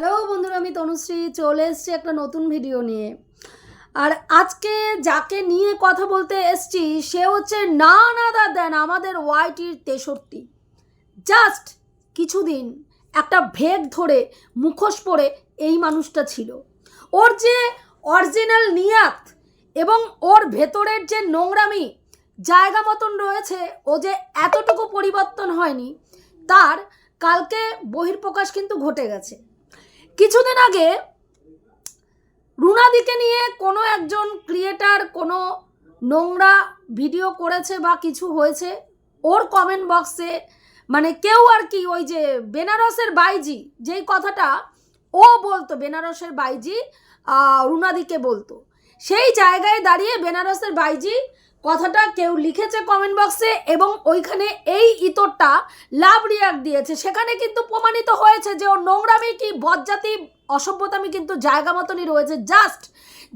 Hello বন্ধুরা, আমি তনুশ্রী। চলে এসেছি একটা নতুন ভিডিও নিয়ে। আর আজকে যাকে নিয়ে কথা বলতে এসছি, সে হচ্ছে না না দেন আমাদের ওয়াইটির তেষট্টি। জাস্ট কিছুদিন একটা ভেগ ধরে মুখোশ পরে এই মানুষটা ছিল। ওর যে অরিজিনাল নিয়াত এবং ওর ভেতরের যে নোংরামি, জায়গা মতন রয়েছে, ও যে এতটুকু পরিবর্তন হয়নি, তার কালকে বহির্প্রকাশ কিন্তু ঘটে গেছে। কিছুদিন আগে রুনাদিকে নিয়ে কোনো একজন ক্রিয়েটার, কোনো নোংরা ভিডিও করেছে বা কিছু হয়েছে, ওর কমেন্ট বক্সে মানে কেউ আর কি ওই যে বেনারসের বাইজি, যেই কথাটা ও বলতো, বেনারসের বাইজি রুনাদিকে বলতো। সেই জায়গায় দাঁড়িয়ে বেনারসের বাইজি কথাটা কেউ লিখেছে কমেন্ট বক্সে এবং ওইখানে এই ইতরটা লাভ রিয়াক্ট দিয়েছে। সেখানে কিন্তু প্রমাণিত হয়েছে যে ও নোংরামি কি, বজ্জাতি, অসভ্যতামি কিন্তু জায়গা মতনই রয়েছে। জাস্ট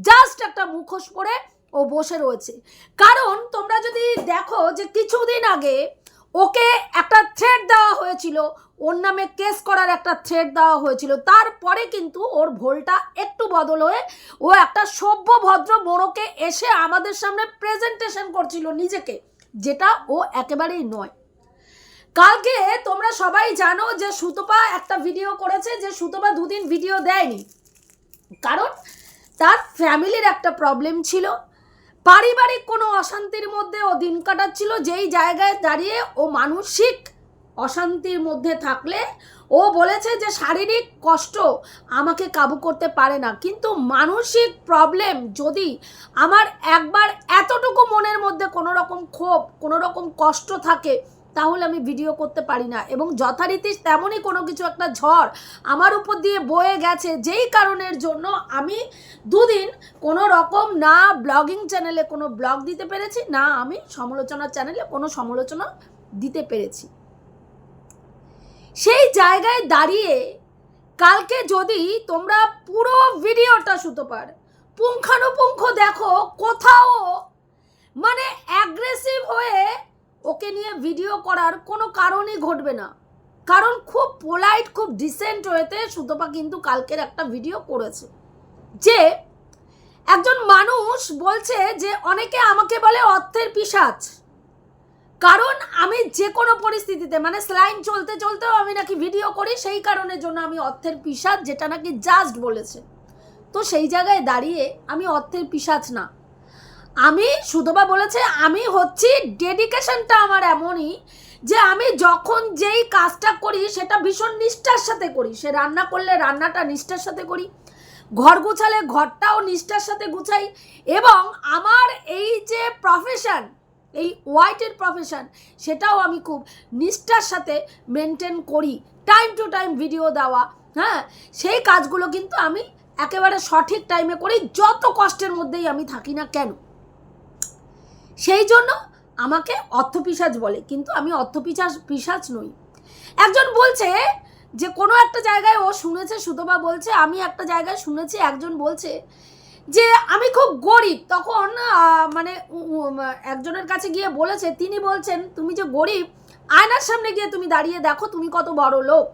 জাস্ট একটা মুখোশ পরে ও বসে রয়েছে। কারণ তোমরা যদি দেখো যে কিছুদিন আগে ওকে একটা থ্রেড দেওয়া হয়েছিল। ওর নামে কেস করার একটা থ্রেড দেওয়া হয়েছিল। তারপরে কিন্তু ওর ভোলটা একটু বদল হয়ে ও একটা সভ্য, ভদ্র মোড়কে এসে আমাদের সামনে প্রেজেন্টেশন করছিল নিজেকে, যেটা ও একেবারেই নয়। কালকে তোমরা সবাই জানো যে সুতপা একটা ভিডিও করেছে যে সুতপা দুদিন ভিডিও দেয়নি। কারণ তার ফ্যামিলির একটা প্রবলেম ছিল। পারিবারিক কোনো অশান্তির মধ্যে ও দিন কাটাচ্ছিল, যেই জায়গায় দাঁড়িয়ে ও মানসিক অশান্তির মধ্যে থাকলে ও বলেছে যে শারীরিক কষ্ট আমাকে কাবু করতে পারে না। কিন্তু মানসিক প্রবলেম যদি আমার একবার এতটুকু মনের মধ্যে কোনো রকম ক্ষোভ কোনো রকম কষ্ট থাকে, তাহলে আমি ভিডিও করতে পারি না। এবং যথারীতি তেমনই কোনো কিছু একটা ঝড় আমার উপর দিয়ে বয়ে গেছে, যেই কারণের জন্য আমি দুদিন কোনো রকম না ব্লগিং চ্যানেলে কোনো ব্লগ দিতে পেরেছি, না আমি সমালোচনা চ্যানেলে কোনো সমালোচনা দিতে পেরেছি। সেই জায়গায় দাঁড়িয়ে কালকে যদি তোমরা পুরো ভিডিওটা শুতে পার, পুঙ্খানুপুঙ্খ দেখো কোথাও মানে অ্যাগ্রেসিভ হয়ে ওকে নিয়ে ভিডিও করার কোনো কারণই ঘটবে না। কারণ খুব পোলাইট খুব ডিসেন্ট হয়েতে সুতপা কিন্তু কালকের একটা ভিডিও করেছে। যে একজন মানুষ বলছে যে, অনেকে আমাকে বলে অর্থের পিসাচ কারণ আমি যে কোনো পরিস্থিতিতে মানে স্লাইন চলতে চলতেও আমি নাকি ভিডিও করি, সেই কারণের জন্য আমি অর্থের পিসাচ, যেটা নাকি জাস্ট বলেছে। তো সেই জায়গায় দাঁড়িয়ে আমি অর্থের পিসাচ না। আমি, সুধবা বলেছে, আমি হচ্ছি ডেডিকেশনটা আমার এমনই যে আমি যখন যেই কাজটা করি, সেটা ভীষণ নিষ্ঠার সাথে করি। সে রান্না করলে রান্নাটা নিষ্ঠার সাথে করি, ঘর গুছালে ঘরটাও নিষ্ঠার সাথে গুছাই এবং আমার এই যে প্রফেশন এই ওয়াইটের প্রফেশন সেটাও আমি খুব নিষ্ঠার সাথে মেনটেন করি। টাইম টু টাইম ভিডিও দেওয়া হ্যাঁ? সেই কাজগুলো কিন্তু আমি একেবারে সঠিক টাইমে করি, যত কষ্টের মধ্যেই আমি থাকি না কেন। সেই জন্য আমাকে অর্থপিসাজ বলে, কিন্তু আমি অর্থপিসাজ পিসাজ নই। একজন বলছে যে, কোনো একটা জায়গায় ও শুনেছে সুতবা বলছে, আমি একটা জায়গায় শুনেছি, একজন বলছে যে আমি খুব গরিব, তখন মানে একজনের কাছে গিয়ে বলেছে, তিনি বলছেন, তুমি যে গরিব, আয়নার সামনে গিয়ে তুমি দাঁড়িয়ে দেখো তুমি কত বড় লোক।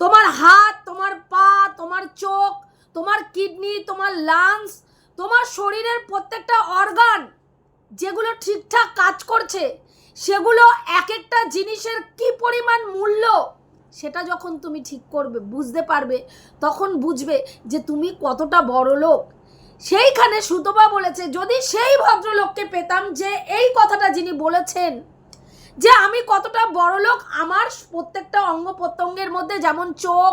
তোমার হাত, তোমার পা, তোমার চোখ, তোমার কিডনি, তোমার লাংস তোমার শরীরের প্রত্যেকটা অর্গান যেগুলো ঠিকঠাক কাজ করছে, সেগুলো এক একটা জিনিসের কি পরিমাণ মূল্য, সেটা যখন তুমি ঠিক করবে, বুঝতে পারবে, তখন বুঝবে যে তুমি কতটা বড় লোক। সেইখানে সুতপা বলেছে, যদি সেই ভদ্রলোককে পেতাম যে এই কথাটা যিনি বলেছেন, যে আমি কতটা বড় লোক আমার প্রত্যেকটা অঙ্গ প্রত্যঙ্গের মধ্যে যেমন চোখ,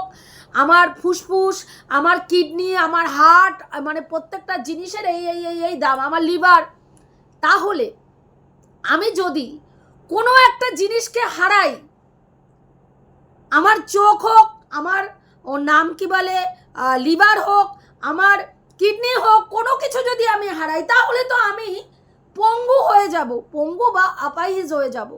আমার ফুসফুস, আমার কিডনি, আমার হার্ট মানে প্রত্যেকটা জিনিসের এই এই এই এই দাম, আমার লিভার, তাহলে আমি যদি কোনো একটা জিনিসকে হারাই, আমার চোখ হোক, আমার ওর নাম কি বলে লিভার হোক, আমার কিডনি হোক, কোনো কিছু যদি আমি হারাই, তাহলে তো আমি পঙ্গু হয়ে যাব, পঙ্গু বা আপাইজ হয়ে যাব।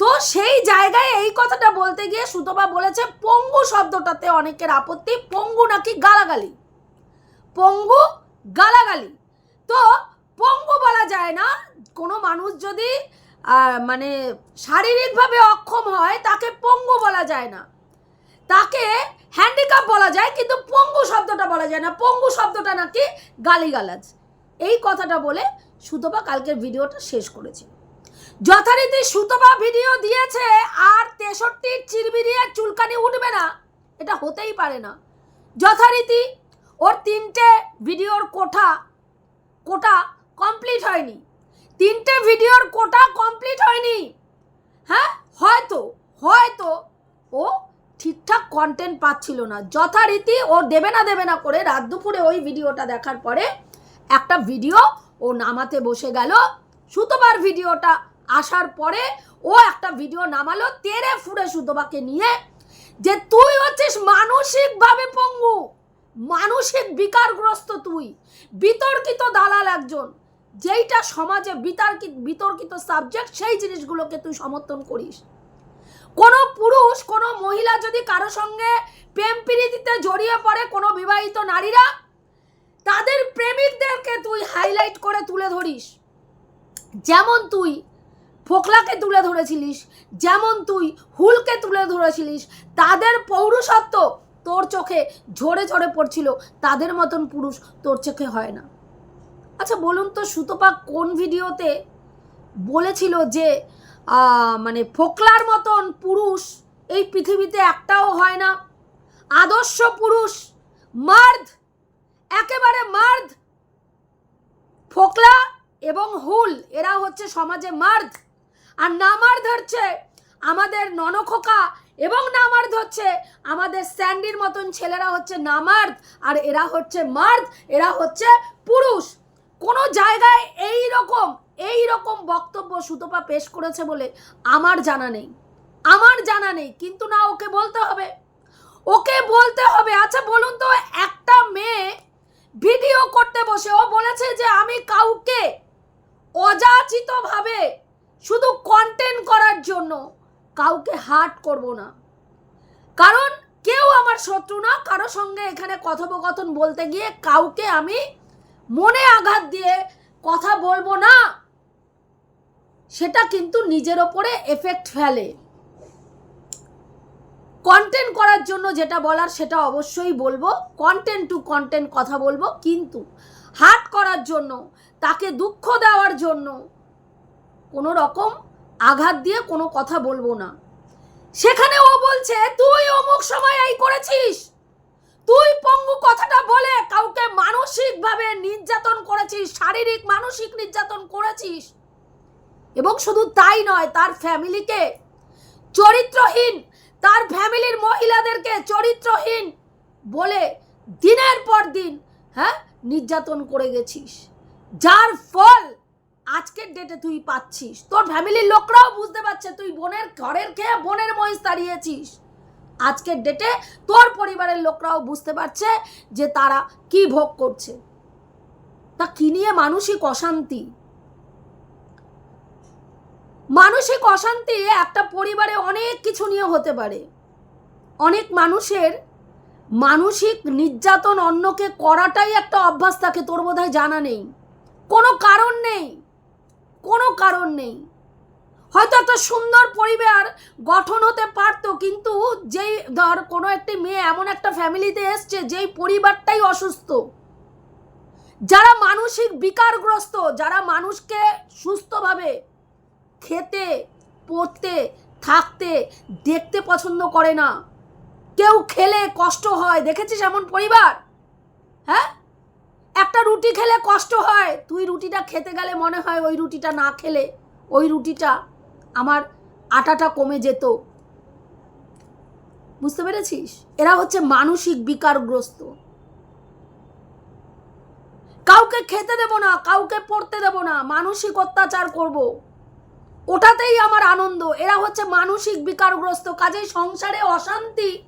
তো সেই জায়গায় এই কথাটা বলতে গিয়ে সুতপা বলেছে, পঙ্গু শব্দটাতে অনেকের আপত্তি, পঙ্গু নাকি গালাগালি? পঙ্গু গালাগালি। তো পঙ্গু বলা যায় না, কোনো মানুষ যদি মানে শারীরিকভাবে অক্ষম হয়, তাকে পঙ্গু বলা যায় না। তাকে হ্যান্ডিক্যাপ বলা যায়, কিন্তু পঙ্গু শব্দটা বলা যায় না। পঙ্গু শব্দটা নাকি গালিগালাজ। এই কথাটা বলে সুতপা কালকের ভিডিওটা শেষ করেছে। যথারীতি সুতপা ভিডিও দিয়েছে, আর তেষট্টির চিরবিরিয়ে চুলকানি উঠবে না, এটা হতেই পারে না। যথারীতি ওর তিনটে ভিডিওর কোঠা কোটা কমপ্লিট হয়নি। তিনটে ভিডিওর কোটা কমপ্লিট হয়নি। হ্যাঁ হয়তো হয়তো ও ঠিকঠাক কন্টেন্ট পাচ্ছিল না। যথারীতি ও দেবে না দেবে না করে রাত দুপুরে ওই ভিডিওটা দেখার পরে একটা ভিডিও ও নামাতে বসে গেল। সুতোবার ভিডিওটা আসার পরে ও একটা ভিডিও নামালো তেরে ফুড়ে সুতোবাকে নিয়ে যে তুই হচ্ছিস মানসিকভাবে পঙ্গু, মানসিক বিকারগ্রস্ত তুই, বিতর্কিত দালাল একজন। যেইটা সমাজে বিতর্কিত বিতর্কিত সাবজেক্ট সেই জিনিসগুলোকে তুই সমর্থন করিস। কোনো পুরুষ, কোনো মহিলা যদি কারও সঙ্গে প্রেম প্রীতিতে জড়িয়ে পড়ে কোনো বিবাহিত নারীরা, তাদের প্রেমিকদেরকে তুই হাইলাইট করে তুলে ধরিস। যেমন তুই ফোকলাকে তুলে ধরেছিলিস, যেমন তুই হুলকে তুলে ধরেছিলিস, তাদের পৌরুষত্ব তোর চোখে ঝরে ঝরে পড়ছিল, তাদের মতন পুরুষ তোর চোখে হয় না। আচ্ছা বলুন তো সুতপা কোন ভিডিওতে বলেছিল যে মানে ফোকলার মতন পুরুষ এই পৃথিবীতে একটাও হয় না। আদর্শ পুরুষ মার্দ একেবারে মার্দ ফোকলা এবং হুল, এরা হচ্ছে সমাজে মার্দ আর নামার্দ হচ্ছে আমাদের ননখোকা এবং নামার্দ হচ্ছে আমাদের স্যান্ডির মতন ছেলেরা হচ্ছে নামার্দ আর এরা হচ্ছে মার্দ এরা হচ্ছে পুরুষ। কোনো জায়গায় এই রকম এই রকম বক্তব্য সুতপা পেশ করেছে বলে আমার জানা নেই। আমার জানা নেই, কিন্তু না ওকে বলতে হবে। ওকে বলতে হবে। আচ্ছা বলুন তো, একটা মেয়ে ভিডিও করতে বসে, ও বলেছে যে আমি কাউকে অযাচিতভাবে শুধু কন্টেন্ট করার জন্য কাউকে হার্ট করব না। কারণ কেউ আমার শত্রু না, কারও সঙ্গে এখানে কথোপকথন বলতে গিয়ে কাউকে আমি মনে আঘাত দিয়ে কথা বলব না। সেটা কিন্তু নিজের ওপরে এফেক্ট ফেলে। কন্টেন্ট করার জন্য যেটা বলার সেটা অবশ্যই বলব। কন্টেন্ট টু কন্টেন্ট কথা বলব। কিন্তু হার্ট করার জন্য, তাকে দুঃখ দেওয়ার জন্য কোনো রকম আঘাত দিয়ে কোনো কথা বলব না। সেখানে ও বলছে, তুই অমুক সময় এই করেছিস? তুই পঙ্গু কথাটা বলে কাউকে মানসিকভাবে নির্যাতন করেছিস, শারীরিক, মানসিক নির্যাতন করেছিস। এবং শুধু তাই নয়, তার ফ্যামিলিকে চরিত্রহীন, তার ফ্যামিলির মহিলাদেরকে চরিত্রহীন বলে দিনের পর দিন হ্যাঁ নির্যাতন করে গেছিস। যার ফল আজকের ডেটে তুই পাচ্ছিস। তোর ফ্যামিলির লোকরাও বুঝতে পারছে, তুই বোনের ঘরের খেয়ে বোনের মহিষ তাড়িয়েছিস। আজকের ডেটে তোর পরিবারের লোকরাও বুঝতে পারছে যে তারা কি ভোগ করছে। তা কি নিয়ে মানসিক অশান্তি? মানসিক অশান্তি একটা পরিবারে অনেক কিছু নিয়ে হতে পারে। অনেক মানুষের মানসিক নির্যাতন অন্যকে করাটাই একটা অভ্যাস থাকে তোর বোধহয় জানা নেই। কোনো কারণ নেই। কোনো কারণ নেই। হয়তো একটা সুন্দর পরিবার গঠন হতে পারতো, কিন্তু যেই ধর কোনো একটি মেয়ে এমন একটা ফ্যামিলিতে এসছে যেই পরিবারটাই অসুস্থ। যারা মানসিক বিকারগ্রস্ত, যারা মানুষকে সুস্থভাবে খেতে, পড়তে, থাকতে, দেখতে পছন্দ করে না। কেউ খেলে কষ্ট হয়, দেখেছিস এমন পরিবার? হ্যাঁ? একটা রুটি খেলে কষ্ট হয়, তুই রুটিটা খেতে গেলে মনে হয় ওই রুটিটা না খেলে, ওই রুটিটা আমার আটাটা কমে যেত। বুঝতে পেরেছিস? এরা হচ্ছে মানসিক বিকারগ্রস্ত। কাউকে খেতে দেব না, কাউকে পড়তে দেব না, মানসিক অত্যাচার করব। ওটাতেই আমার আনন্দ। এরা হচ্ছে মানসিক বিকারগ্রস্ত, কাজেই সংসারে অশান্তি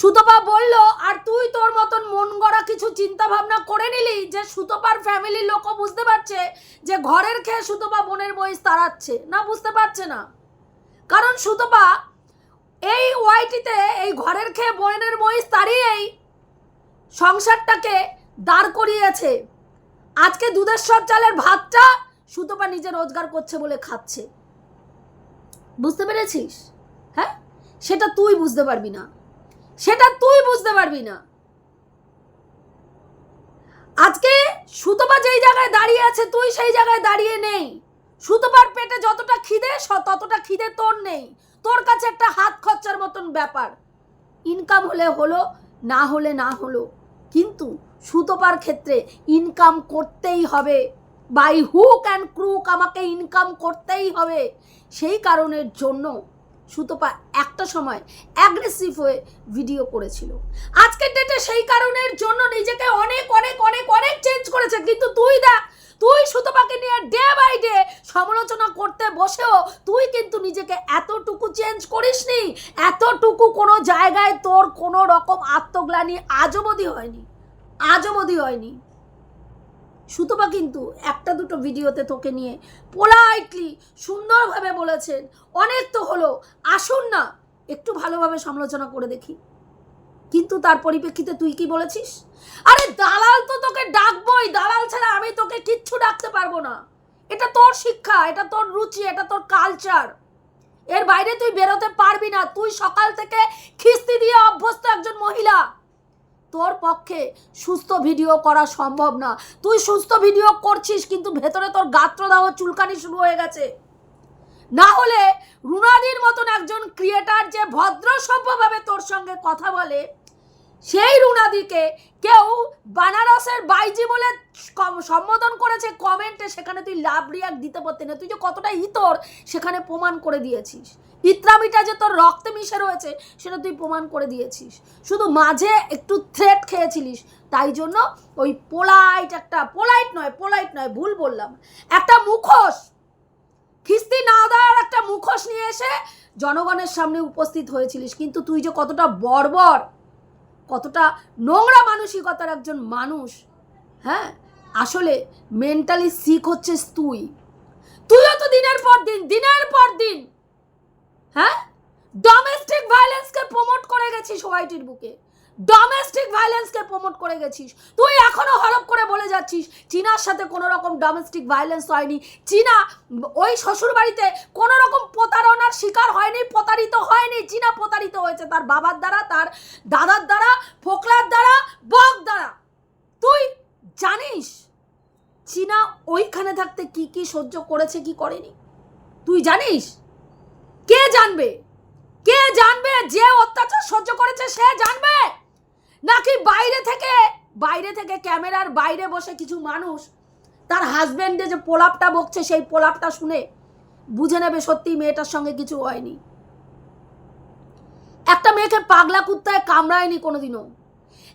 সুতপা বলল, আর তুই তোর মতন মন গড়া কিছু চিন্তা ভাবনা করে নিলি যে সুতপার ফ্যামিলির লোকও বুঝতে পারছে যে ঘরের খেয়ে সুতপা বোনের বয়স তাড়াচ্ছে না, বুঝতে পারছে না। কারণ সুতপা এই ওয়াইটিতে এই ঘরের খেয়ে বোনের বয়স তাড়িয়েই সংসারটাকে দাঁড় করিয়েছে। আজকে দুধের সব চালের ভাতটা সুতপা নিজে রোজগার করছে বলে খাচ্ছে। বুঝতে পেরেছিস? হ্যাঁ? সেটা তুই বুঝতে পারবি না। সেটা তুই বুঝতে পারবি না। আজকে সুতপা যেই জায়গায় দাঁড়িয়ে আছে, তুই সেই জায়গায় দাঁড়িয়ে নেই। সুতপার পেটে যতটা খিদে ততটা খিদে তোর নেই। তোর কাছে একটা হাত খরচার মতন ব্যাপার। ইনকাম হলে হলো, না হলে না হলো। কিন্তু সুতপার ক্ষেত্রে ইনকাম করতেই হবে। বাই হুক অ্যান্ড ক্রুক আমাকে ইনকাম করতেই হবে। সেই কারণের জন্য সুতপা একটা সময় অ্যাগ্রেসিভ হয়ে ভিডিও করেছিল। আজকের ডেটে সেই কারণের জন্য নিজেকে অনেক অনেক অনেক অনেক চেঞ্জ করেছে। কিন্তু তুই দেখ, তুই সুতপাকে নিয়ে ডে বাই ডে সমালোচনা করতে বসেও তুই কিন্তু নিজেকে এতটুকু চেঞ্জ করিসনি, এতটুকু কোনো জায়গায় তোর কোনো রকম আত্মগ্লানি আজও অবধি হয়নি, আজও অবধি হয়নি। সুতপা কিন্তু একটা দুটো ভিডিওতে তোকে নিয়ে পোলাইটলি সুন্দরভাবে বলেছেন। অনেক তো হলো। আসুন না, একটু ভালোভাবে সমালোচনা করে দেখি। কিন্তু তার পরিপ্রেক্ষিতে তুই কি বলেছিস? আরে দালাল তো তোকে ডাকবই, দালাল ছাড়া আমি তোকে কিচ্ছু ডাকতে পারব না। এটা তোর শিক্ষা, এটা তোর রুচি, এটা তোর কালচার এর বাইরে তুই বেরোতে পারবি না। তুই সকাল থেকে খিস্তি দিয়ে অভ্যস্ত একজন মহিলা। তোর পক্ষে সুস্থ ভিডিও করা সম্ভব না। তুই সুস্থ ভিডিও করছিস, কিন্তু ভেতরে তোর গাত্রদাহ চুলকানি শুরু হয়ে গেছে। না হলে রুনাদির মতন একজন ক্রিয়েটার যে ভদ্র সভ্যভাবে তোর সঙ্গে কথা বলে, সেই রুনাদিকে কেউ বানারসের বাইজি বলে সম্বোধন করেছে কমেন্টে সেখানে তুই লাভ রিয়াক্ট দিতে পারতি না। তুই যে কতটা ইতর, সেখানে প্রমাণ করে দিয়েছিস। ইত্রামিটা যে তোর রক্তে মিশে রয়েছে, সেটা তুই প্রমাণ করে দিয়েছিস। শুধু মাঝে একটু থ্রেট খেয়েছিলিস, তাই জন্য ওই পোলাইট একটা পোলাইট নয় পোলাইট নয়, ভুল বললাম। একটা মুখোশ! খিস্তি না দেওয়ার একটা মুখোশ নিয়ে এসে জনগণের সামনে উপস্থিত হয়েছিলিস, কিন্তু তুই যে কতটা বর্বর, কতটা নোংরা মানসিকতার একজন মানুষ হ্যাঁ? আসলে মেন্টালি সিক হচ্ছিস তুই। তুইও তো দিনের পর দিন, দিনের পর দিন হ্যাঁ? ডোমেস্টিক ভায়োলেন্সকে প্রমোট করে গেছিস ওয়াইটির বুকে। ডোমেস্টিক ভায়োলেন্সকে প্রমোট করে গেছিস। তুই এখনও হরপ করে বলে যাচ্ছিস, চীনার সাথে কোনো রকম ডোমেস্টিক ভায়োলেন্স হয়নি। চীনা, ওই শ্বশুর বাড়িতে কোনো রকম প্রতারণার শিকার হয়নি, প্রতারিত হয়নি। চীনা প্রতারিত হয়েছে তার বাবার দ্বারা, তার দাদার দ্বারা, ফোকলার দ্বারা বক দ্বারা। তুই জানিস চীনা ওইখানে থাকতে কি কি সহ্য করেছে, কি করেনি? তুই জানিস? কে জানবে? কে জানবে যে অত্যাচার সহ্য করেছে সে জানবে? নাকি বাইরে থেকে বাইরে থেকে ক্যামেরার বাইরে বসে কিছু মানুষ তার হাজব্যান্ডে যে পোলাপটা বকছে, সেই পোলাপটা শুনে বুঝে নেবে সত্যি মেয়েটার সঙ্গে কিছু হয়নি। একটা মেয়েকে পাগলা কুত্তায় কামড়ায়নি কোনোদিনও।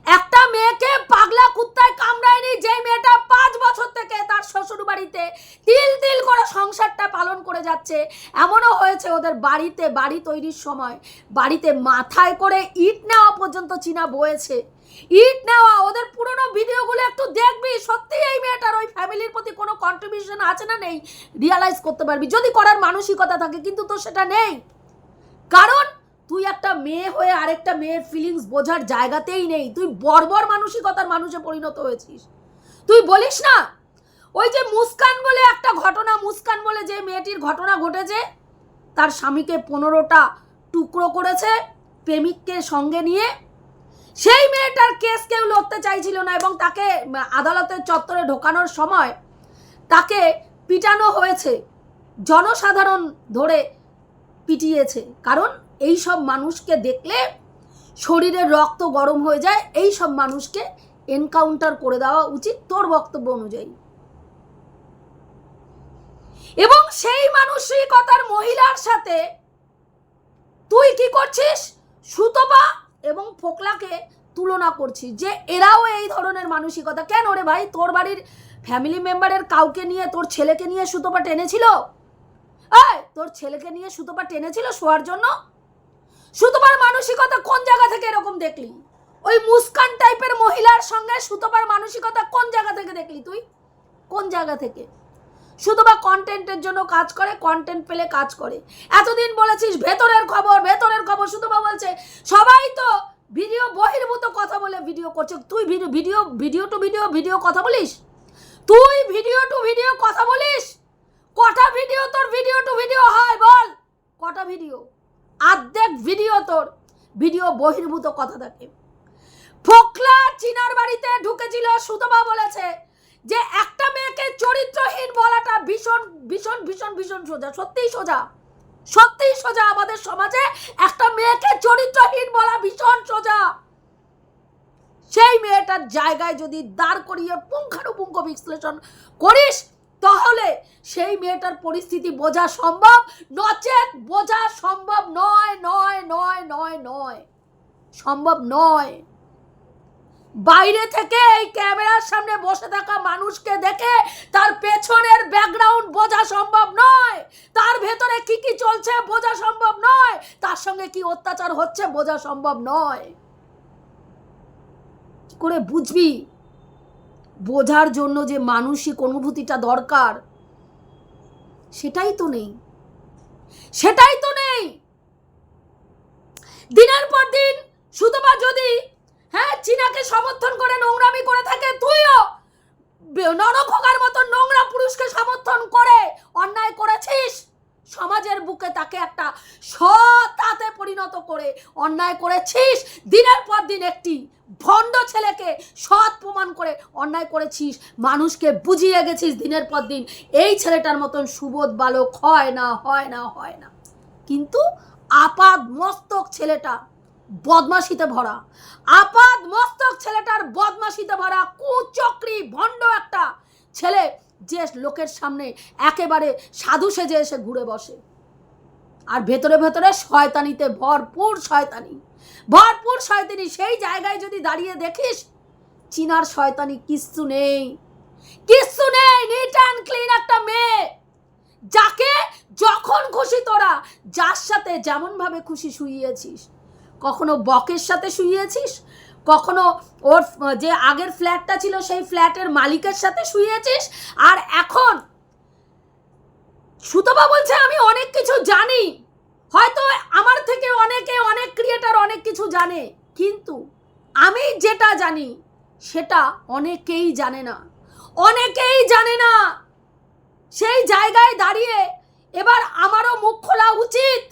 একটা মেয়েকে পাগলা কুত্তায় কামড়ায়নি যে মেয়েটা পাঁচ বছর থেকে তার শ্বশুর বাড়িতে তিল তিল করে সংসারটা পালন করে যাচ্ছে। এমনও হয়েছে ওদের বাড়িতে বাড়ি তৈরির সময়। বাড়িতে মাথায় করে ইট নেওয়া পর্যন্ত চীনা বয়েছে। ইট নেওয়া, ওদের পুরনো ভিডিওগুলো একটু দেখবি সত্যি এই মেয়েটার ওই ফ্যামিলির প্রতি কোনো কন্ট্রিবিউশন আছে না নেই? রিয়ালাইজ করতে পারবি। যদি করার মানসিকতা থাকে, কিন্তু তো সেটা নেই। কারণ তুই একটা মেয়ে হয়ে আরেকটা মেয়ের ফিলিংস বোঝার জায়গাতেই নেই। তুই বর্বর মানসিকতার মানুষে পরিণত হয়েছিস। তুই বলিস না? ওই যে মুস্কান বলে একটা ঘটনা, মুস্কান বলে যে মেয়েটির ঘটনা ঘটেছে, তার স্বামীকে পনেরোটা টুকরো করেছে প্রেমিককে সঙ্গে নিয়ে। সেই মেয়েটার কেস কেউ লড়তে চাইছিল না এবং তাকে আদালতের চত্বরে ঢোকানোর সময় তাকে পিটানো হয়েছে। জনসাধারণ ধরে পিটিয়েছে। কারণ এই সব মানুষকে দেখলে শরীরের রক্ত গরম হয়ে যায়। এই সব মানুষকে এনকাউন্টার করে দেওয়া উচিত তোর বক্তব্য অনুযায়ী। এবং সেই মানসিকতার মহিলার সাথে তুই কি করছিস? সুতপা এবং ফোকলাকে তুলনা করছিস যে এরাও এই ধরনের মানসিকতা। কেন রে ভাই? তোর বাড়ির ফ্যামিলি মেম্বারের কাউকে নিয়ে, তোর ছেলেকে নিয়ে সুতপা টেনেছিল? তোর ছেলেকে নিয়ে সুতপা টেনেছিল শোয়ার জন্য? সুতপার মানসিকতা কোন জায়গা থেকে এরকম দেখলি? ওই মুস্কান টাইপের মহিলার সঙ্গে সুতপার মানসিকতা কোন জায়গা থেকে দেখলি তুই? কোন জায়গা থেকে? সুতপা কন্টেন্টের জন্য কাজ করে কন্টেন্ট পেলে কাজ করে। এতদিন বলেছিস, ভেতরের খবর ভেতরের খবর। সুতপা বলছে, সবাই তো ভিডিও বহির্ভূত কথা বলে ভিডিও করছে। তুই video video video to video video কথা বলিস? তুই ভিডিও টু ভিডিও কথা বলিস? কটা ভিডিও তোর ভিডিও টু ভিডিও হয় বল? কটা ভিডিও আর্ধেক ভিডিও তোর ভিডিও বহির্ভূত কথা থাকে। ফোকলা চিনার বাড়িতে ঢুকেছিল সুতমা বলেছে যে একটা মেয়েকে চরিত্রহীন বলাটা ভীষণ ভীষণ ভীষণ ভীষণ সোজা, সত্যিই সোজা। সত্যিই সোজা আমাদের সমাজে একটা মেয়েকে চরিত্রহীন বলা ভীষণ সোজা। সেই মেয়েটার জায়গায় যদি দাঁড় করিয়ে পুঙ্খানুপুঙ্খ বিশ্লেষণ করিস তাহলে সেই মেয়েটার পরিস্থিতি বোঝা সম্ভব, নচেত বোঝা সম্ভব নয় নয় নয় নয় নয়। সম্ভব নয়। বাইরে থেকে এই ক্যামেরার সামনে বসে থাকা মানুষকে দেখে তার পেছনের ব্যাকগ্রাউন্ড বোঝা সম্ভব নয়। তার ভেতরে কি কি চলছে বোঝা সম্ভব নয়। তার সঙ্গে কি অত্যাচার হচ্ছে বোঝা সম্ভব নয়। করে বুঝবি? বোঝার জন্য যে মানসিক অনুভূতিটা দরকার, সেটাই তো নেই। সেটাই তো নেই! দিনের পর দিন সুতপা যদি হ্যাঁ চীনাকে সমর্থন করে, নোংরামি করে থাকে, তুইও বে- নরখোকার মতো নোংরা পুরুষকে সমর্থন করে, অন্যায় করেছিস সমাজের বুকে তাকে একটা সতাতে পরিণত করে অন্যায় করেছিস। দিনের পর দিন একটি ভণ্ড ছেলেকে সৎ প্রমাণ করে অন্যায় করেছিস। মানুষকে বুঝিয়ে গেছিস দিনের পর দিন, এই ছেলেটার মতন সুবোধ বালক হয় না হয় না হয় না। কিন্তু আপাদ মস্তক ছেলেটা বদমাশিতে ভরা, আপাদ মস্তক ছেলেটার বদমাশিতে ভরা কুচক্রি ভণ্ড একটা ছেলে যে লোকের সামনে একেবারে সাধু সেজে এসে ঘুরে বসে। আর ভেতরে ভেতরে শয়তানিতে ভরপুর শয়তানি। ভরপুর শয়তানি, সেই জায়গায় যদি দাঁড়িয়ে দেখিস, চিনার শয়তানি কিচ্ছু নেই। কিচ্ছু নেই নিট অ্যান্ড ক্লিন একটা মেয়ে। যাকে যখন খুশি তোরা, যার সাথে যেমনভাবে খুশি শুইয়েছিস, কখনো বকের সাথে শুইয়েছিস কখনো ওর, যে আগের ফ্ল্যাটটা ছিল সেই ফ্ল্যাটের মালিকের সাথে শুয়েছিস? আর এখন সুতপা বলছে, আমি অনেক কিছু জানি। হয়তো আমার থেকে অনেকে, অনেক ক্রিয়েটার অনেক কিছু জানে, কিন্তু আমি যেটা জানি, সেটা অনেকেই জানে না। অনেকেই জানে না। সেই জায়গায় দাঁড়িয়ে এবার আমারও মুখ খোলা উচিত।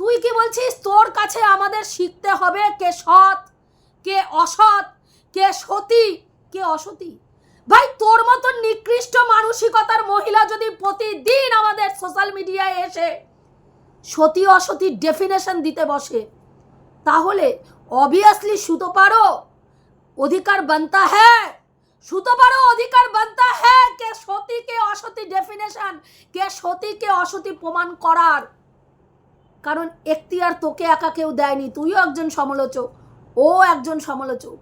তুই কি বলছিস? তোর কাছে আমাদের শিখতে হবে কে সৎ কে অসৎ, কে সতী, কে অসতী? ভাই, তোর মতো নিকৃষ্ট মানসিকতার মহিলা যদি প্রতিদিন আমাদের সোশ্যাল মিডিয়ায় এসে সতী অসতীর ডেফিনেশন দিতে বসে, তাহলে অবভিয়াসলি সুতো পারো, অধিকার বানতা হ্যাঁ সুতো পারো, অধিকার বানতা হ্যাঁ কে সতী, কে অসতী ডেফিনেশন কে সতী, কে অসতী প্রমাণ করার। কারণ এখতিয়ার তোকে একা কেউ দেয়নি, তুইও একজন সমালোচক। ও একজন সমালোচক।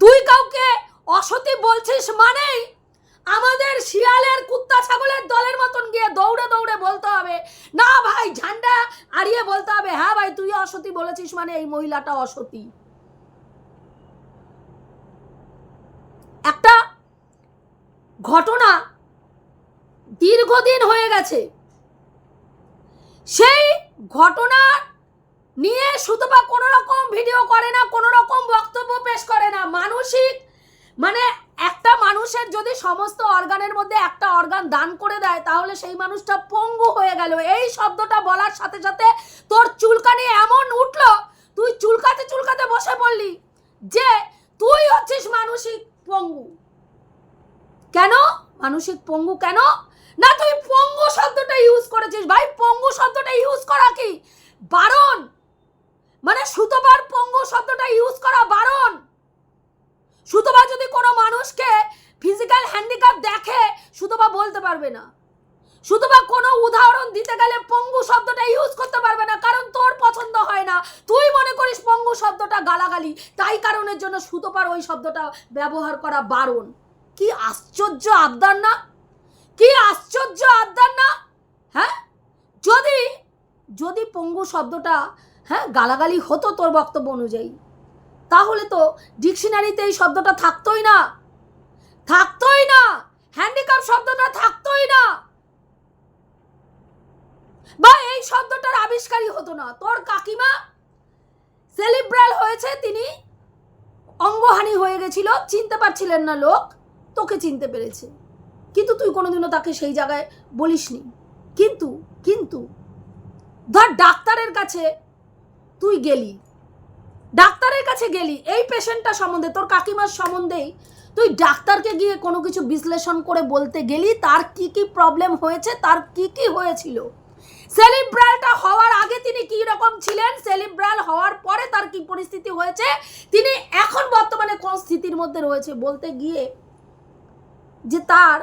তুই কাউকে অসতী বলছিস মানেই আমাদের শিয়ালের কুত্তা ছাগলের দলের মতন গিয়ে দৌড়ে দৌড়ে বলতে হবে। না ভাই, ঝান্ডা আড়িয়ে বলতে হবে। হ্যাঁ ভাই, তুই অসতী বলেছিস মানে এই মহিলাটা অসতী। একটা ঘটনা দীর্ঘদিন হয়ে গেছে। সেই ঘটনা নিয়ে সুতপা কোনো রকম ভিডিও করে না কোনো রকম বক্তব্য পেশ করে না। মানসিক মানে একটা মানুষের যদি সমস্ত অর্গানের মধ্যে একটা অর্গান দান করে দেয়, তাহলে সেই মানুষটা পঙ্গু হয়ে গেল। এই শব্দটা বলার সাথে সাথে তোর চুলকানি এমন উঠল, তুই চুলকাতে চুলকাতে বসে পড়লি যে তুই হচ্ছিস মানসিক পঙ্গু। কেন? মানসিক পঙ্গু কেন? না, তুই পঙ্গু শব্দটা ইউজ করেছিস। ভাই, পঙ্গু শব্দটা ইউজ করা কি? বারণ। মানে সুতোবার পঙ্গু শব্দটা ইউজ করা বারণ। সুতোবা যদি কোনো মানুষকে ফিজিক্যাল হ্যান্ডিক্যাপ দেখে, সুতোবা বলতে পারবে না। সুতোবা কোনো উদাহরণ দিতে গেলে পঙ্গু শব্দটা ইউজ করতে পারবে না, কারণ তোর পছন্দ হয় না। তুই মনে করিস পঙ্গু শব্দটা গালাগালি, তাই কারণের জন্য সুতোপার ওই শব্দটা ব্যবহার করা বারণ। কি আশ্চর্য আবদার না? কি আশ্চর্য আবদার না? হ্যাঁ? যদি যদি পঙ্গু শব্দটা হ্যাঁ গালাগালি হতো তোর বক্তব্য অনুযায়ী। তাহলে তো ডিকশনারিতে এই শব্দটা থাকতোই না। থাকতোই না! হ্যান্ডিক্যাপ শব্দটা থাকতোই না! বা এই শব্দটার আবিষ্কারই হতো না। তোর কাকিমা সেলিব্রাল হয়েছে, তিনি অঙ্গহানি হয়ে গেছিল, চিনতে পারছিলেন না লোক, তোকে চিনতে পেরেছে। কিন্তু তুই কোনোদিনও তাকে সেই জায়গায় বলিসনি। কিন্তু কিন্তু, ধর ডাক্তারের কাছে তুই গেলি? ডাক্তারের কাছে গেলি? এই পেশেন্টটা সম্বন্ধে, তোর কাকিমার সম্বন্ধেই? তুই ডাক্তারকে গিয়ে কোনো কিছু বিশ্লেষণ করে বলতে গেলি? তার কি কি প্রবলেম হয়েছে? তার কি কি হয়েছিল? সেলিব্রালটা হওয়ার আগে তিনি কি রকম ছিলেন? সেলিব্রাল হওয়ার পরে তার কি পরিস্থিতি হয়েছে? তিনি এখন বর্তমানে কোন স্থিতির মধ্যে রয়েছে বলতে গিয়ে যে তার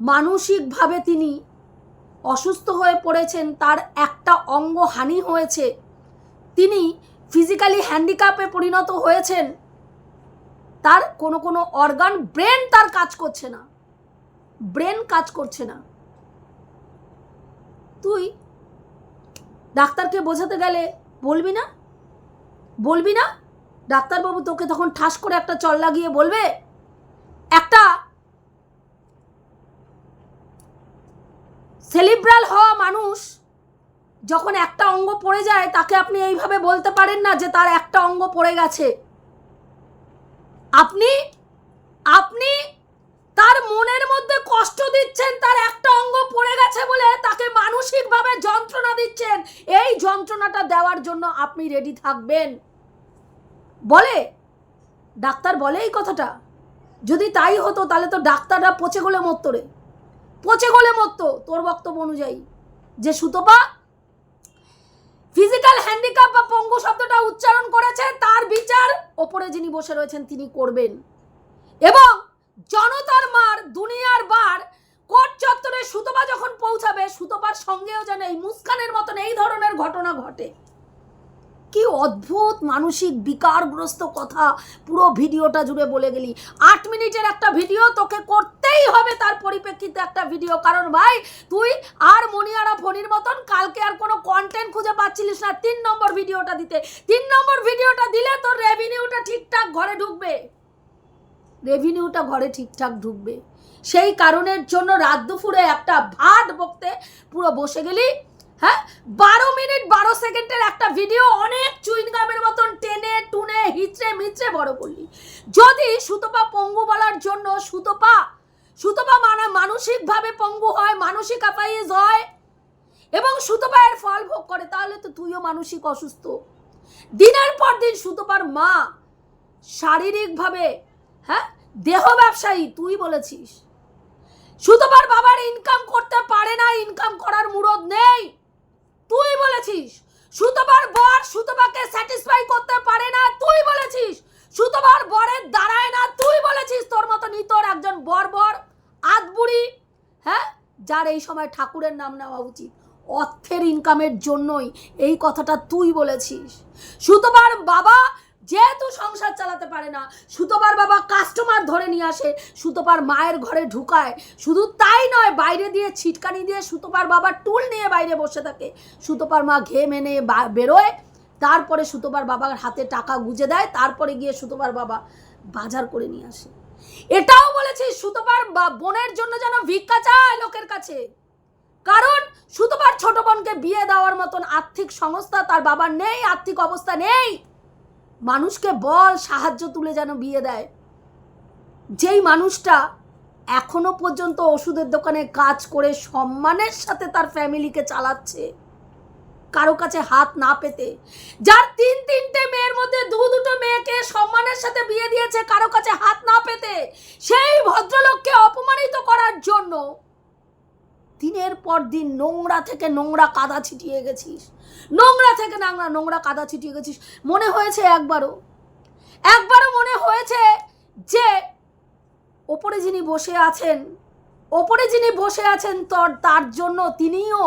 মানসিকভাবে তিনি অসুস্থ হয়ে পড়েছেন, তার একটা অঙ্গ হানি হয়েছে তিনি ফিজিক্যালি হ্যান্ডিক্যাপে পরিণত হয়েছেন। তার কোনো কোনো অর্গান ব্রেন তার কাজ করছে না। ব্রেন কাজ করছে না। তুই ডাক্তারকে বোঝাতে গেলে বলবি না? বলবি না? ডাক্তারবাবু তোকে তখন ঠাস করে একটা চল লাগিয়ে বলবে, একটা সেলিব্রাল হওয়া মানুষ যখন একটা অঙ্গ পড়ে যায়, তাকে আপনি এইভাবে বলতে পারেন না যে তার একটা অঙ্গ পড়ে গেছে। আপনি আপনি তার মনের মধ্যে কষ্ট দিচ্ছেন, তার একটা অঙ্গ পড়ে গেছে বলে তাকে মানসিকভাবে যন্ত্রণা দিচ্ছেন। এই যন্ত্রণাটা দেওয়ার জন্য আপনি রেডি থাকবেন। বলে? ডাক্তার বলে এই কথাটা? যদি তাই হতো, তাহলে তো ডাক্তাররা পচে গলে মরতো রে। পচে গলে মরতো তোর বক্তব্য অনুযায়ী। যে সুতপা ফিজিক্যাল হ্যান্ডিক্যাপ বা পঙ্গু শব্দটা উচ্চারণ করেছে, তার বিচার ওপরে যিনি বসে রয়েছেন, তিনি করবেন। এবং জনতার মার, দুনিয়ার বার কোর্ট চত্বরে সুতপা যখন পৌঁছাবে, সুতপার সঙ্গেও যেন এই মুস্কানের মতন এই ধরনের ঘটনা ঘটে। কি অদ্ভুত মানসিক বিকারগ্রস্ত কথা পুরো ভিডিওটা জুড়ে বলে গেলি। আট মিনিটের একটা ভিডিও তোকে করতেই হবে তার পরিপ্রেক্ষিতে একটা ভিডিও। কারণ ভাই, তুই আর মনিয়ারা ফণির মতন কালকে আর কোনো কন্টেন্ট খুঁজে পাচ্ছিলিস না তিন নম্বর ভিডিওটা দিতে। তিন নম্বর ভিডিওটা দিলে তোর রেভিনিউটা ঠিকঠাক ঘরে ঢুকবে। রেভিনিউটা ঘরে ঠিকঠাক ঢুকবে। সেই কারণের জন্য রাত দুপুরে একটা ভাট বকতে পুরো বসে গেলি। হ্যাঁ? বারো মিনিট, বারো সেকেন্ডের একটা ভিডিও অনেক চুইনগামের মতন টেনে, টুনে, হিচড়ে মিচড়ে বড় করলি যদি সুতপা পঙ্গু বলার জন্য সুতপা সুতপা মানে মানসিকভাবে পঙ্গু হয়, মানসিক অ্যাপাইজ হয়, এবং সুতপা এর ফল ভোগ করে, তাহলে তো তুইও মানসিক অসুস্থ। দিনের পর দিন সুতপার মা শারীরিকভাবে হ্যাঁ? দেহ ব্যবসায়ী, তুই বলেছিস। সুতপার বাবার ইনকাম করতে পারে না ইনকাম করার মুরদ নেই। তুই বলেছিস, সুতোবার বর সুতোবাকে স্যাটিসফাই করতে পারে না, তুই বলেছিস, সুতোবার বরের দাঁড়ায় না, তুই বলেছিস তোর মতো নিতর একজন বর বর আদবুড়ি হ্যাঁ? যার এই সময় ঠাকুরের নাম নেওয়া উচিত। অর্থের ইনকামের জন্যই এই কথাটা তুই বলেছিস। সুতোবার বাবা যেহেতু সংসার চালাতে পারে না, সুতপার বাবা কাস্টমার ধরে নিয়ে আসে, সুতপার মায়ের ঘরে ঢুকায়। শুধু তাই নয়, বাইরে দিয়ে ছিটকানি দিয়ে সুতপার বাবা টুল নিয়ে বাইরে বসে থাকে। সুতপার মা ঘেম মেনে বেরোয়, তারপরে সুতপার বাবার হাতে টাকা গুজে দেয়, তারপরে গিয়ে সুতপার বাবা বাজার করে নিয়ে আসে। এটাও বলেছি সুতপার বোনের জন্য যেন ভিক্ষা চায় লোকের কাছে। কারণ সুতপার ছোট বোনকে বিয়ে দেওয়ার মতন আর্থিক সংস্থা তার বাবার নেই, আর্থিক অবস্থা নেই। মানুষকে বল, সাহায্য তুলে যেন বিয়ে দেয়। যেই মানুষটা এখনও পর্যন্ত ওষুধের দোকানে কাজ করে সম্মানের সাথে তার ফ্যামিলিকে চালাচ্ছে, কারও কাছে হাত না পেতে, যার তিন তিনটে মেয়ের মধ্যে দু দুটো মেয়েকে সম্মানের সাথে বিয়ে দিয়েছে, কারও কাছে হাত না পেতে সেই ভদ্রলোককে অপমানিত করার জন্য দিনের পর দিন নোংরা থেকে নোংরা কাদা ছিটিয়ে গেছিস। নোংরা থেকে নোংরা নোংরা কাদা ছিটিয়ে গেছিস। মনে হয়েছে একবারও একবারও মনে হয়েছে যে ওপরে যিনি বসে আছেন, ওপরে যিনি বসে আছেন তোর, তার জন্য তিনিও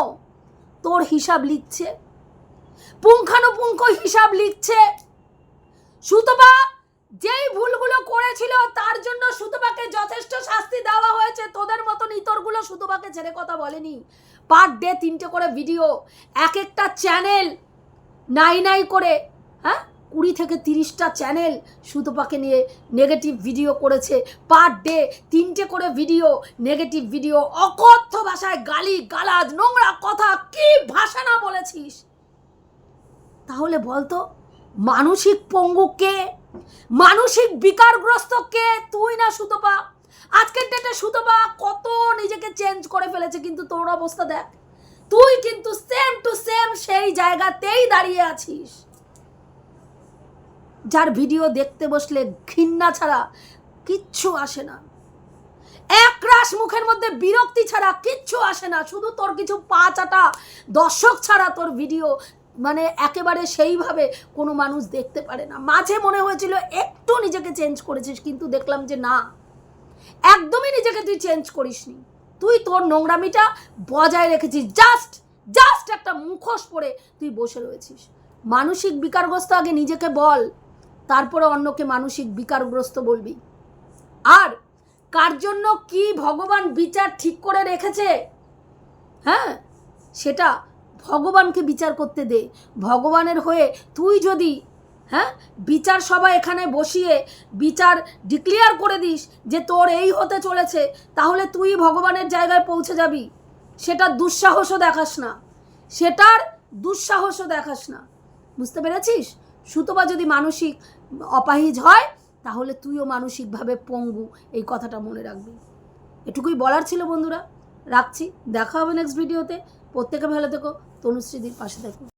তোর হিসাব লিখছে। পুঙ্খানুপুঙ্খ হিসাব লিখছে। সুতপা যেই ভুলগুলো করেছিল, তার জন্য সুতপাকে যথেষ্ট শাস্তি দেওয়া হয়েছে। তোদের মতন ইতরগুলো সুতপাকে ছেড়ে কথা বলেনি। পার ডে তিনটে করে ভিডিও এক একটা চ্যানেল নাই নাই করে হ্যাঁ? কুড়ি থেকে তিরিশটা চ্যানেল সুতপাকে নিয়ে নেগেটিভ ভিডিও করেছে। পার ডে তিনটে করে ভিডিও নেগেটিভ ভিডিও অকথ্য ভাষায় গালি, গালাজ, নোংরা কথা, কি ভাষা না বলেছিস? তাহলে বলতো, মানসিক পঙ্গু কে? মানসিক বিকারগ্রস্ত কে? তুই না সুতপা। আজকের ডেটে সুতপা কত নিজেকে চেঞ্জ করে ফেলেছে কিন্তু তোর অবস্থা দেখ। তুই কিন্তু সেম টু সেম সেই জায়গাতেই দাঁড়িয়ে আছিস। যার ভিডিও দেখতে বসলে ঘৃণা ছাড়া কিচ্ছু আসে না। একরাশ মুখের মধ্যে বিরক্তি ছাড়া কিচ্ছু আসে না। শুধু তোর কিছু পা চাটা দর্শক ছাড়া তোর ভিডিও মানে একেবারে সেইভাবে কোনো মানুষ দেখতে পারে না। মাঝে মনে হয়েছিল একটু নিজেকে চেঞ্জ করেছিস, কিন্তু দেখলাম যে না। একদমই নিজেকে তুই চেঞ্জ করিসনি। তুই তোর নোংরামিটা বজায় রেখেছিস। জাস্ট জাস্ট একটা মুখোশ পরে তুই বসে রয়েছিস। মানসিক বিকারগ্রস্ত আগে নিজেকে বল, তারপরে অন্যকে মানসিক বিকারগ্রস্ত বলবি। আর কার জন্য কি ভগবান বিচার ঠিক করে রেখেছে? হ্যাঁ? সেটা ভগবানকে বিচার করতে দে। ভগবানের হয়ে তুই যদি হ্যাঁ? বিচার সভা এখানে বসিয়ে বিচার ডিক্লিয়ার করে দিস যে তোর এই হতে চলেছে, তাহলে তুই ভগবানের জায়গায় পৌঁছে যাবি। সেটার দুঃসাহসও দেখাস না। সেটার দুঃসাহসও দেখাস না। বুঝতে পেরেছিস? সুতবা যদি মানসিক অপাহিজ হয়, তাহলে তুইও মানসিকভাবে পঙ্গু, এই কথাটা মনে রাখবি। এটুকুই বলার ছিল বন্ধুরা। রাখছি। দেখা হবে নেক্সট ভিডিওতে প্রত্যেকে ভালো থেকো। তনুশ্রীদির পাশে থেকো।